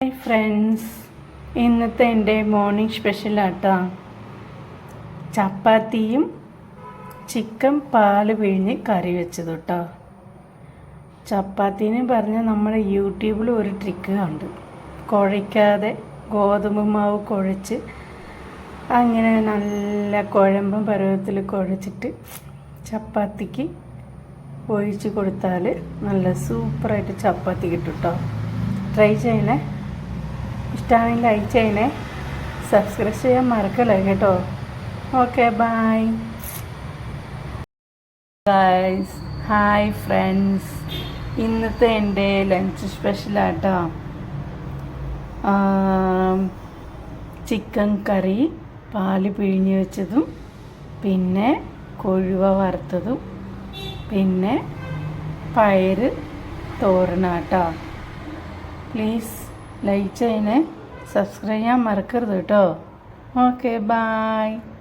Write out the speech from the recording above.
Hi friends ഇന്നത്തെ എന്റെ morning സ്പെഷ്യലാട്ടാ ചപ്പാത്തിയും ചിക്കൻ പാൽ പിഴിഞ്ഞ് കറി വെച്ചത് കേട്ടോ ചപ്പാത്തിന് പറഞ്ഞാൽ നമ്മൾ യൂട്യൂബിൽ ഒരു ട്രിക്ക് കണ്ടു. കുഴയ്ക്കാതെ ഗോതമ്പ് മാവ് കുഴച്ച് അങ്ങനെ നല്ല കുഴമ്പും പരുവത്തിൽ കുഴച്ചിട്ട് ചപ്പാത്തിക്ക് ഒഴിച്ച് കൊടുത്താൽ നല്ല സൂപ്പറായിട്ട് ചപ്പാത്തി കിട്ടും കേട്ടോ ട്രൈ ചെയ്യണേ. ഇഷ്ടമാണെങ്കിൽ ലൈക്ക് ചെയ്യണേ. സബ്സ്ക്രൈബ് ചെയ്യാൻ മറക്കല്ലേ കേട്ടോ. Okay bye guys hi friends ഇന്നത്തെ എന്റെ ലഞ്ച് സ്പെഷ്യലാട്ടോ ചിക്കൻ കറി പാൽ പിഴിഞ്ഞ് വെച്ചതും പിന്നെ കൊഴുവ വറുത്തതും പിന്നെ പയർ തോരണാട്ടോ പ്ലീസ് ലൈക്ക് ചെയ്യണേ. സബ്സ്ക്രൈബ് ചെയ്യാൻ മറക്കരുത് കേട്ടോ. Okay bye